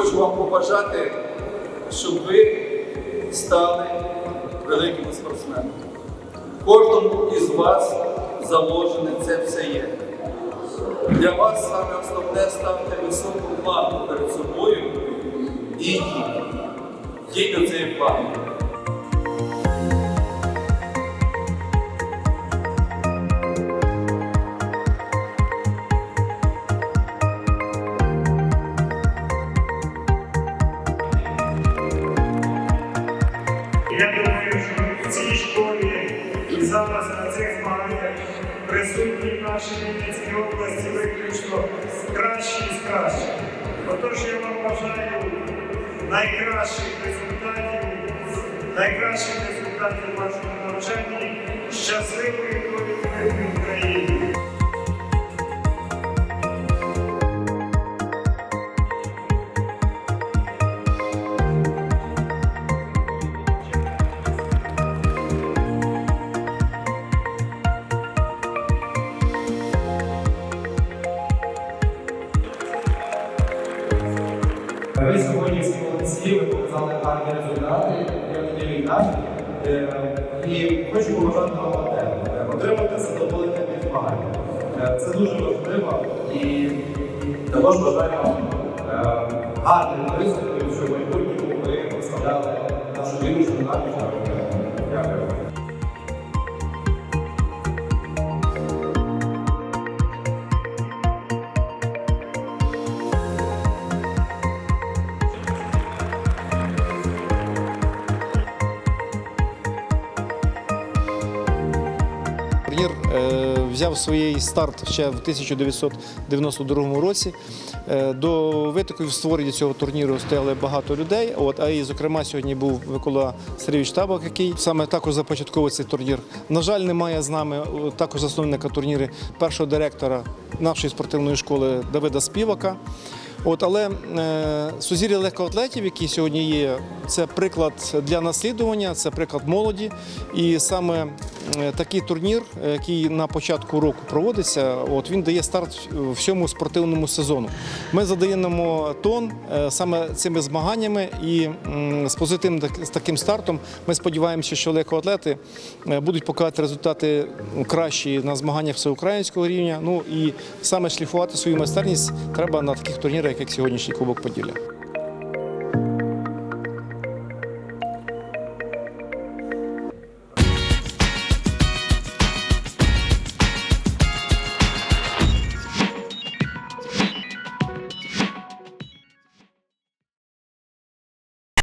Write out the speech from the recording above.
хочу вам побажати, щоб ви стали великими спортсменами. Кожному із вас заложене це все є. Для вас саме основне ставте високу плану перед собою і. Йдіть до цієї плану. Я думаю, що в цій школі і зараз на цих змаганнях присутні в нашій Вінницькій області виключно кращі з кращих. Отож я вам бажаю найкращих результатів, найкращих результатів в вашому навчанні, щасливої долі в Ви сьогодні всі молодці, ви показали гарні результати, я тоді війна. І хочу побажати вам одне. Е, Отримати задоволення від змагань. Е, Це дуже важливо і також бажаю вам е, гарних виступів, щоб в майбутньому ви представляли нашу вірусну на Дякую. Турнір е, взяв свій старт ще в 1992 році. Е, до витоку в створенні цього турніру стояли багато людей. От, а і, зокрема, сьогодні був Микола Сергійович Табак, який саме також започатковує цей турнір. На жаль, немає з нами також засновника турніру, першого директора нашої спортивної школи Давида Співака. От, але е, сузір'я легкоатлетів, які сьогодні є, це приклад для наслідування, це приклад молоді. І саме е, такий турнір, е, який на початку року проводиться, от він дає старт всьому спортивному сезону. Ми задаємо тон е, саме цими змаганнями, і з позитивним таким стартом ми сподіваємося, що легкоатлети е, будуть показувати результати кращі на змаганнях всеукраїнського рівня. Ну і саме шліфувати свою майстерність треба на таких турнірах, як сьогоднішній Кубок Поділля.